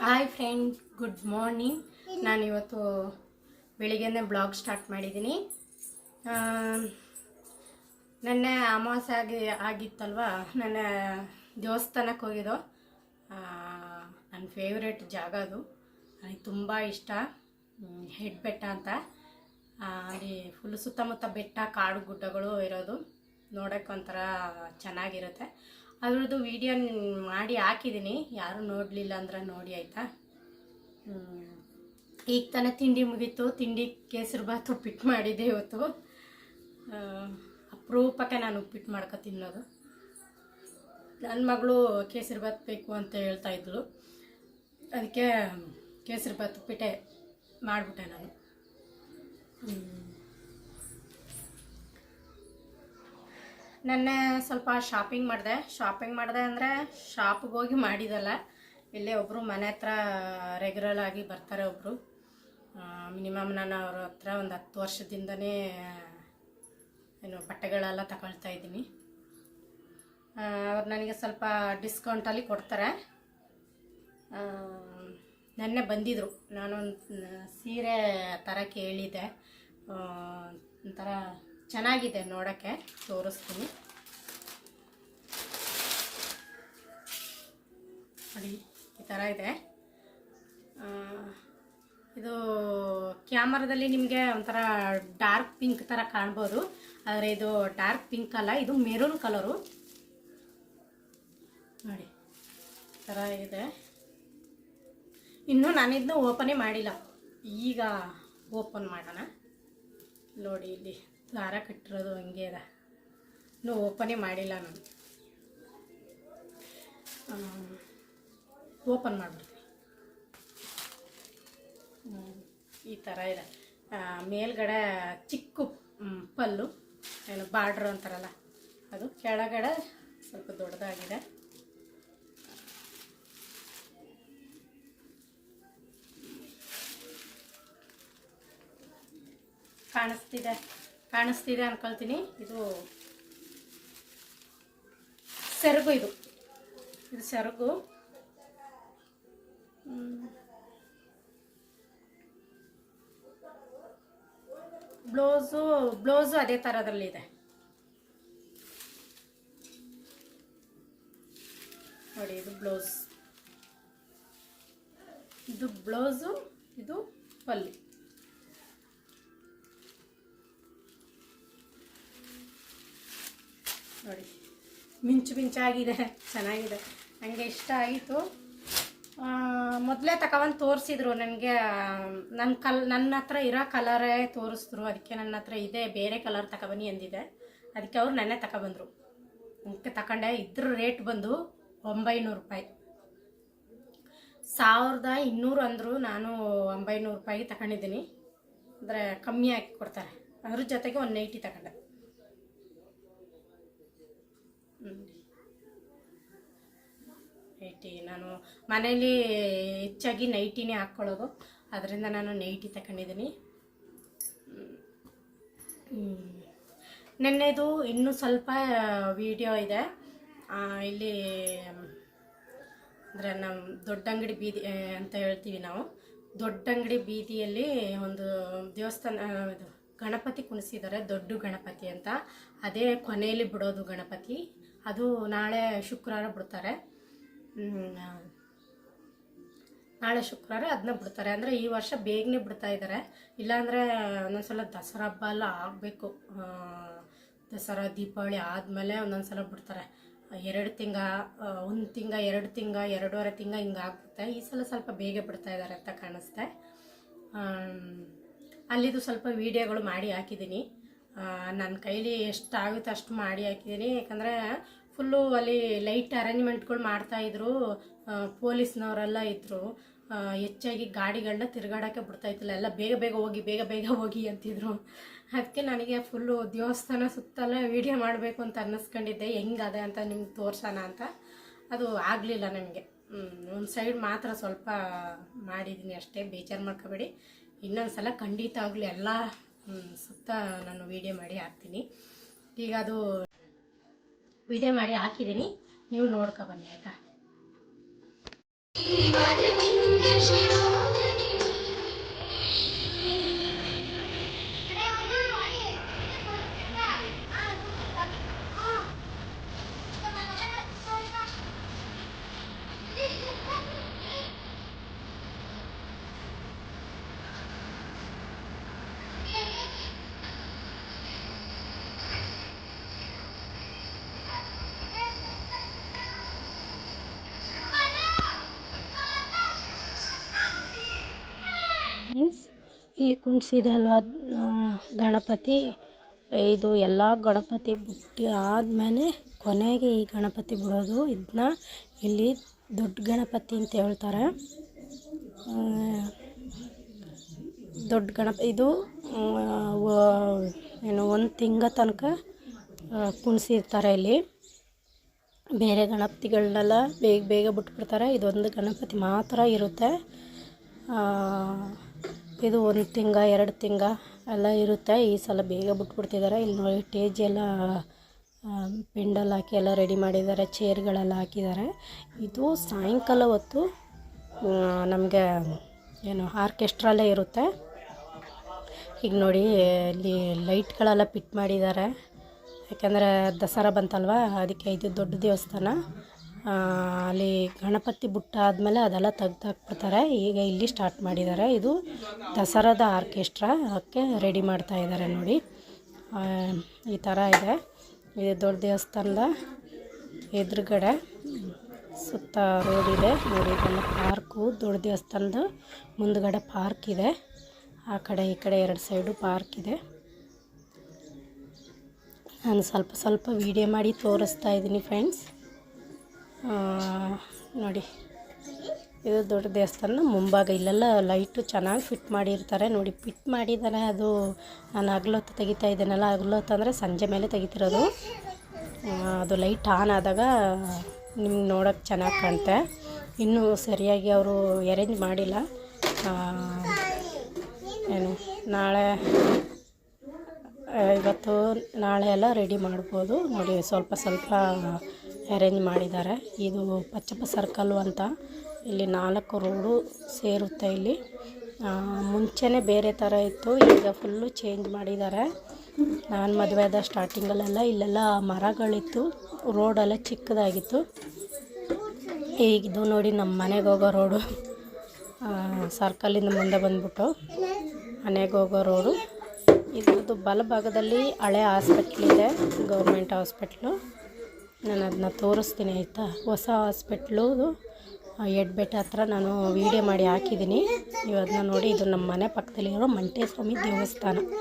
Hi friend good morning ನಾನು ಇವತ್ತು ಬೆಳಿಗ್ಗೆನೇ blog start ಮಾಡಿದ್ದೀನಿ. ನನ್ನ ಅಮಾವಾಸ್ಯ ಆಗಿ, ಆಗಿತ್ತಲ್ವ? ನನ್ನ ದೇವಸ್ಥಾನಕ್ಕೆ ಹೋಗಿದ್ದು. ನನ್ನ ಫೇವ್ರೇಟ್ ಜಾಗ ಅದು. ನನಗೆ ತುಂಬ ಇಷ್ಟ. ಹೆಡ್ ಬೆಟ್ಟ ಅಂತ. ಅಲ್ಲಿ ಫುಲ್ ಸುತ್ತಮುತ್ತ ಬೆಟ್ಟ, ಕಾಡು ಗುಡ್ಡಗಳು ಇರೋದು. ನೋಡೋಕೆ ಒಂಥರ ಚೆನ್ನಾಗಿರುತ್ತೆ. ಅದ್ರದ್ದು ವಿಡಿಯೋ ಮಾಡಿ ಹಾಕಿದ್ದೀನಿ ಯಾರು ನೋಡಲಿಲ್ಲ ಅಂದ್ರೆ ನೋಡಿ ಆಯಿತಾ? ಈಗ ತಾನೇ ತಿಂಡಿ ಮುಗೀತು. ತಿಂಡಿ ಕೇಸರಿ ಬಾತ್ ಉಪ್ಪಿಟ್ಟು ಮಾಡಿದ್ದೆ ಇವತ್ತು. ಅಪರೂಪಕ್ಕೆ ನಾನು ಉಪ್ಪಿಟ್ಟು ಮಾಡ್ಕೊ ತಿನ್ನೋದು ನನ್ನ ಮಗಳು ಕೇಸರಿ ಬಾತ್ ಬೇಕು ಅಂತ ಹೇಳ್ತಾ ಇದ್ಳು ಅದಕ್ಕೆ ಕೇಸರಿ ಬಾತ್ ಉಪ್ಪಿಟ್ಟೆ ಮಾಡಿಬಿಟ್ಟೆ ನಾನು. ನೆನ್ನೆ ಸ್ವಲ್ಪ ಶಾಪಿಂಗ್ ಮಾಡಿದೆ. ಶಾಪಿಂಗ್ ಮಾಡಿದೆ ಅಂದರೆ ಶಾಪಿಗೆ ಹೋಗಿ ಮಾಡಿದಲ್ಲ. ಇಲ್ಲೇ ಒಬ್ಬರು ಮನೆ ಹತ್ರ ರೆಗ್ಯುಲರ್ ಆಗಿ ಬರ್ತಾರೆ ಒಬ್ಬರು ಮಿನಿಮಮ್ ನಾನು ಅವ್ರ ಹತ್ರ ಒಂದು ಹತ್ತು ವರ್ಷದಿಂದನೇ, ಏನು ಬಟ್ಟೆಗಳೆಲ್ಲ ತಗೊಳ್ತಾ ಇದ್ದೀನಿ. ಅವ್ರು ನನಗೆ ಸ್ವಲ್ಪ ಡಿಸ್ಕೌಂಟಲ್ಲಿ ಕೊಡ್ತಾರೆ. ನೆನ್ನೆ ಬಂದಿದ್ದರು ನಾನೊಂದು, ಸೀರೆ ಥರ ಕೇಳಿದೆ ಒಂಥರ ಚೆನ್ನಾಗಿದೆ ನೋಡೋಕ್ಕೆ, ತೋರಿಸ್ತೀನಿ. ನೋಡಿ ಈ ಥರ ಇದೆ. ಇದು ಕ್ಯಾಮರಾದಲ್ಲಿ ನಿಮಗೆ ಒಂಥರ ಡಾರ್ಕ್ ಪಿಂಕ್ ಥರ ಕಾಣ್ಬೋದು. ಆದರೆ ಇದು ಡಾರ್ಕ್ ಪಿಂಕ್ ಅಲ್ಲ, ಇದು ಮೆರೂನ್ ಕಲರು. ನೋಡಿ, ಈ ಥರ ಇದೆ. ಇನ್ನೂ ನಾನಿದ್ದು ಓಪನೇ ಮಾಡಿಲ್ಲ. ಈಗ ಓಪನ್ ಮಾಡೋಣ. ನೋಡಿ, ಇಲ್ಲಿ ದಾರ ಕಟ್ಟಿರೋದು ಹಂಗೆ ಇದೆ. ಇನ್ನೂ ಓಪನೇ ಮಾಡಿಲ್ಲ ನಾನು. ಓಪನ್ ಮಾಡಿಬಿಡ್ತೀನಿ. ಈ ಥರ ಇದೆ. ಮೇಲ್ಗಡೆ ಚಿಕ್ಕ ಪಲ್ಲು, ಏನು ಬಾರ್ಡ್ರು ಅಂತಾರಲ್ಲ, ಅದು ಕೆಳಗಡೆ ಸ್ವಲ್ಪ ದೊಡ್ಡದಾಗಿದೆ. ಕಾಣಿಸ್ತಿದೆ ಕಾಣಿಸ್ತಿದೆ ಅನ್ಕೊಳ್ತೀನಿ. ಇದು ಸೆರಗು ಇದು. ಇದು ಸೆರಗು. ಬ್ಲೌಸು ಬ್ಲೌಸು ಅದೇ ಥರದಲ್ಲಿದೆ ನೋಡಿ, ಇದು ಬ್ಲೌಸ್. ಇದು ಬ್ಲೌಸು, ಇದು ಪಲ್ಲಿ. ನೋಡಿ, ಮಿಂಚು ಮಿಂಚಾಗಿದೆ, ಚೆನ್ನಾಗಿದೆ. ನನಗೆ ಇಷ್ಟ ಆಯಿತು. ಮೊದಲೇ ತಗೊಂಡು ತೋರಿಸಿದ್ರು ನನಗೆ ನನ್ನ ಕಲ್ ನನ್ನ ಹತ್ರ ಇರೋ ಕಲರೇ ತೋರಿಸಿದ್ರು. ಅದಕ್ಕೆ ನನ್ನ ಹತ್ರ ಇದೆ, ಬೇರೆ ಕಲರ್ ತಗೊಬನ್ನಿ ಅಂದಿದೆ. ಅದಕ್ಕೆ ಅವ್ರು ನೆನ್ನೆ ತಗೊಬಂದರು ಅದಕ್ಕೆ ತಗೊಂಡೆ ಇದ್ರ ರೇಟ್ ಬಂದು ಒಂಬೈನೂರು ರೂಪಾಯಿ. ಸಾವಿರದ ಇನ್ನೂರು ಅಂದರು ನಾನು ಒಂಬೈನೂರು ರೂಪಾಯಿಗೆ ತಗೊಂಡಿದ್ದೀನಿ ಅಂದರೆ ಕಮ್ಮಿ ಹಾಕಿ ಕೊಡ್ತಾರೆ. ಅದ್ರ ಜೊತೆಗೆ ಒಂದು ನೈಟಿ ತಗೊಂಡೆ ನೈಟಿ ನಾನು ಮನೇಲಿ ಹೆಚ್ಚಾಗಿ ನೈಟಿನೇ ಹಾಕ್ಕೊಳ್ಳೋದು ಅದರಿಂದ ನಾನು ನೈಟಿ ತಗೊಂಡಿದ್ದೀನಿ ನೆನ್ನೆದು ಇನ್ನೂ ಸ್ವಲ್ಪ ವಿಡಿಯೋ ಇದೆ. ಇಲ್ಲಿ, ಅಂದರೆ ನಮ್ಮ ದೊಡ್ಡ ಅಂಗಡಿ ಬೀದಿ ಅಂತ ಹೇಳ್ತೀವಿ ನಾವು. ದೊಡ್ಡ ಅಂಗಡಿ ಬೀದಿಯಲ್ಲಿ ಒಂದು ದೇವಸ್ಥಾನ ಇದು ಗಣಪತಿ ಕುಣಿಸಿದ್ದಾರೆ, ದೊಡ್ಡ ಗಣಪತಿ ಅಂತ. ಅದೇ ಕೊನೆಯಲ್ಲಿ ಬಿಡೋದು ಗಣಪತಿ. ಅದು ನಾಳೆ ಶುಕ್ರವಾರ ಬಿಡ್ತಾರೆ. ನಾಳೆ ಶುಕ್ರವಾರ ಅದನ್ನ ಬಿಡ್ತಾರೆ. ಅಂದರೆ ಈ ವರ್ಷ ಬೇಗನೆ ಬಿಡ್ತಾ ಇದ್ದಾರೆ ಇಲ್ಲಾಂದರೆ ಒಂದೊಂದ್ಸಲ ದಸರಾ ಹಬ್ಬ ಎಲ್ಲ ಆಗಬೇಕು. ದಸರಾ, ದೀಪಾವಳಿ ಆದಮೇಲೆ ಒಂದೊಂದ್ಸಲ ಬಿಡ್ತಾರೆ. ಎರಡು ತಿಂಗ ಒಂದು ತಿಂಗ, ಎರಡು ತಿಂಗ, ಎರಡೂವರೆ ತಿಂಗ ಹಿಂಗೆ ಆಗ್ಬಿಡುತ್ತೆ. ಈ ಸಲ ಸ್ವಲ್ಪ ಬೇಗ ಬಿಡ್ತಾ ಇದ್ದಾರೆ ಅಂತ ಕಾಣಿಸ್ತೆ. ಅಲ್ಲಿದು ಸ್ವಲ್ಪ ವೀಡಿಯೋಗಳು ಮಾಡಿ ಹಾಕಿದ್ದೀನಿ. ನನ್ನ ಕೈಲಿ ಎಷ್ಟು ಆಗುತ್ತೆ ಅಷ್ಟು ಮಾಡಿ ಹಾಕಿದ್ದೀನಿ. ಯಾಕಂದರೆ ಫುಲ್ಲು ಅಲ್ಲಿ ಲೈಟ್ ಅರೇಂಜ್ಮೆಂಟ್ಗಳು ಮಾಡ್ತಾಯಿದ್ರು ಪೊಲೀಸ್ನವರೆಲ್ಲ ಇದ್ದರು ಹೆಚ್ಚಾಗಿ ಗಾಡಿಗಳನ್ನ ತಿರುಗಾಡೋಕ್ಕೆ ಬಿಡ್ತಾ ಇತ್ತಿಲ್ಲ ಎಲ್ಲ ಬೇಗ ಬೇಗ ಹೋಗಿ, ಬೇಗ ಬೇಗ ಹೋಗಿ ಅಂತಿದ್ರು. ಅದಕ್ಕೆ ನನಗೆ ಫುಲ್ಲು ದೇವಸ್ಥಾನ ಸುತ್ತಲ ವೀಡಿಯೋ ಮಾಡಬೇಕು ಅಂತ ಅನ್ನಿಸ್ಕೊಂಡಿದ್ದೆ. ಹೆಂಗದೆ ಅಂತ ನಿಮ್ಗೆ ತೋರ್ಸೋಣ ಅಂತ. ಅದು ಆಗಲಿಲ್ಲ ನನಗೆ ಒಂದು ಸೈಡ್ ಮಾತ್ರ ಸ್ವಲ್ಪ ಮಾಡಿದ್ದೀನಿ ಅಷ್ಟೇ. ಬೇಜಾರು ಮಾಡ್ಕೋಬೇಡಿ. ಇನ್ನೊಂದು ಸಲ ಖಂಡಿತ ಆಗಲಿ ಎಲ್ಲ ಸುತ್ತ ನಾನು ವೀಡಿಯೋ ಮಾಡಿ ಹಾಕ್ತೀನಿ. ಈಗ ಅದು ವಿಡಿಯೋ ಮಾಡಿ ಹಾಕಿದ್ದೀನಿ. ನೀವು ನೋಡ್ಕೊ ಬನ್ನಿ ಆಯಿತಾ? ಈ ಕುಣಿಸಿದಲ್ವ ಗಣಪತಿ. ಇದು ಎಲ್ಲ ಗಣಪತಿ ಬಿಟ್ಟು ಆದಮೇಲೆ ಕೊನೆಗೆ ಈ ಗಣಪತಿ ಬಿಡೋದು. ಇದನ್ನ ಇಲ್ಲಿ ದೊಡ್ಡ ಗಣಪತಿ ಅಂತ ಹೇಳ್ತಾರೆ. ದೊಡ್ಡ ಗಣಪ, ಇದು ಏನು, ಒಂದು ತಿಂಗಳ ತನಕ ಕುಣಿಸಿರ್ತಾರೆ ಇಲ್ಲಿ. ಬೇರೆ ಗಣಪತಿಗಳನ್ನೆಲ್ಲ ಬೇಗ ಬೇಗ ಬಿಟ್ಬಿಡ್ತಾರೆ. ಇದೊಂದು ಗಣಪತಿ ಮಾತ್ರ ಇರುತ್ತೆ. ಇದು ಒಂದು ತಿಂಗ, ಎರಡು ತಿಂಗ ಎಲ್ಲ ಇರುತ್ತೆ. ಈ ಸಲ ಬೇಗ ಬಿಟ್ಬಿಡ್ತಿದ್ದಾರೆ ಇಲ್ಲಿ ನೋಡಿ ಟೇಜ್ ಎಲ್ಲ ಪೆಂಡಲ್ ಹಾಕಿ ಎಲ್ಲ ರೆಡಿ ಮಾಡಿದ್ದಾರೆ. ಚೇರ್ಗಳೆಲ್ಲ ಹಾಕಿದ್ದಾರೆ. ಇದು ಸಾಯಂಕಾಲ ಹೊತ್ತು ನಮಗೆ ಏನು ಆರ್ಕೆಸ್ಟ್ರಲ್ಲೇ ಇರುತ್ತೆ. ಈಗ ನೋಡಿ, ಇಲ್ಲಿ ಲೈಟ್ಗಳೆಲ್ಲ ಪಿಟ್ ಮಾಡಿದ್ದಾರೆ. ಯಾಕಂದರೆ ದಸರಾ ಬಂತಲ್ವ, ಅದಕ್ಕೆ ಇದು ದೊಡ್ಡ ದೇವಸ್ಥಾನ. ಅಲ್ಲಿ ಗಣಪತಿ ಬುಟ್ಟ ಆದಮೇಲೆ ಅದೆಲ್ಲ ತೆಗ್ದಾಕ್ಬಿಡ್ತಾರೆ. ಈಗ ಇಲ್ಲಿ ಸ್ಟಾರ್ಟ್ ಮಾಡಿದ್ದಾರೆ. ಇದು ದಸರಾದ ಆರ್ಕೆಸ್ಟ್ರಾ. ಅದಕ್ಕೆ ರೆಡಿ ಮಾಡ್ತಾ ಇದ್ದಾರೆ ನೋಡಿ. ಈ ಥರ ಇದೆ. ಇದು ದೊಡ್ಡ ದೇವಸ್ಥಾನದ ಎದುರುಗಡೆ ಸುತ್ತ ರೋಡ್ ಇದೆ. ನೋಡಿ ಇದೆಲ್ಲ ಪಾರ್ಕು ದೊಡ್ಡ ದೇವಸ್ಥಾನದ ಮುಂದುಗಡೆ ಪಾರ್ಕ್ ಇದೆ. ಆ ಕಡೆ, ಈ ಕಡೆ ಎರಡು ಸೈಡು ಪಾರ್ಕ್ ಇದೆ. ನಾನು ಸ್ವಲ್ಪ ಸ್ವಲ್ಪ ವೀಡಿಯೋ ಮಾಡಿ ತೋರಿಸ್ತಾ ಇದ್ದೀನಿ ಫ್ರೆಂಡ್ಸ್ ನೋಡಿ. ಇದು ದೊಡ್ಡ ದೇವಸ್ಥಾನ. ಮುಂಭಾಗ ಇಲ್ಲೆಲ್ಲ ಲೈಟು ಚೆನ್ನಾಗಿ ಫಿಟ್ ಮಾಡಿರ್ತಾರೆ. ನೋಡಿ ಫಿಟ್ ಮಾಡಿದ್ದಾರೆ ಅದು. ನಾನು ಹಗ್ಲೊತ್ತು ತೆಗಿತಾ ಇದ್ದೇನಲ್ಲ, ಹಗ್ಲೊತ್ತು ಅಂದರೆ ಸಂಜೆ ಮೇಲೆ ತೆಗಿತಿರೋದು. ಅದು ಲೈಟ್ ಆನ್ ಆದಾಗ ನಿಮ್ಗೆ ನೋಡೋಕ್ಕೆ ಚೆನ್ನಾಗಿ ಕಾಣುತ್ತೆ ಇನ್ನೂ ಸರಿಯಾಗಿ ಅವರು ಅರೇಂಜ್ ಮಾಡಿಲ್ಲ. ಏನು, ನಾಳೆ ಇವತ್ತು ನಾಳೆ ಎಲ್ಲ ರೆಡಿ ಮಾಡ್ಬೋದು. ನೋಡಿ, ಸ್ವಲ್ಪ ಸ್ವಲ್ಪ ಅರೇಂಜ್ ಮಾಡಿದ್ದಾರೆ. ಇದು ಪಚ್ಚಪ್ಪ ಸರ್ಕಲ್ಲು ಅಂತ. ಇಲ್ಲಿ ನಾಲ್ಕು ರೋಡು ಸೇರುತ್ತೆ ಇಲ್ಲಿ. ಮುಂಚೆನೇ ಬೇರೆ ಥರ ಇತ್ತು, ಈಗ ಫುಲ್ಲು ಚೇಂಜ್ ಮಾಡಿದ್ದಾರೆ. ನಾನು ಮದುವೆ ಆದ ಸ್ಟಾರ್ಟಿಂಗಲ್ಲೆಲ್ಲ ಇಲ್ಲೆಲ್ಲ ಮರಗಳಿತ್ತು ರೋಡೆಲ್ಲ ಚಿಕ್ಕದಾಗಿತ್ತು. ಈಗಿದು ನೋಡಿ ನಮ್ಮ ಮನೆಗೆ ಹೋಗೋ ರೋಡು ಸರ್ಕಲಿಂದ ಮುಂದೆ ಬಂದ್ಬಿಟ್ಟು ಮನೆಗೆ ಹೋಗೋ ರೋಡು ಇದ್ರದ್ದು ಬಲಭಾಗದಲ್ಲಿ ಹಳೆ ಹಾಸ್ಪಿಟ್ಲಿದೆ ಗೌರ್ಮೆಂಟ್ ಹಾಸ್ಪಿಟ್ಲು ನಾನು ಅದನ್ನ ತೋರಿಸ್ತೀನಿ, ಆಯಿತಾ? ಹೊಸ ಹಾಸ್ಪಿಟ್ಲು ಎಡ್ಬೆಟ್ ಹತ್ರ ನಾನು ವೀಡಿಯೋ ಮಾಡಿ ಹಾಕಿದ್ದೀನಿ. ನೀವು ಅದನ್ನ ನೋಡಿ, ಇದು ನಮ್ಮ ಮನೆ ಪಕ್ಕದಲ್ಲಿರೋ ಮಂಟೇಸ್ವಾಮಿ ದೇವಸ್ಥಾನ.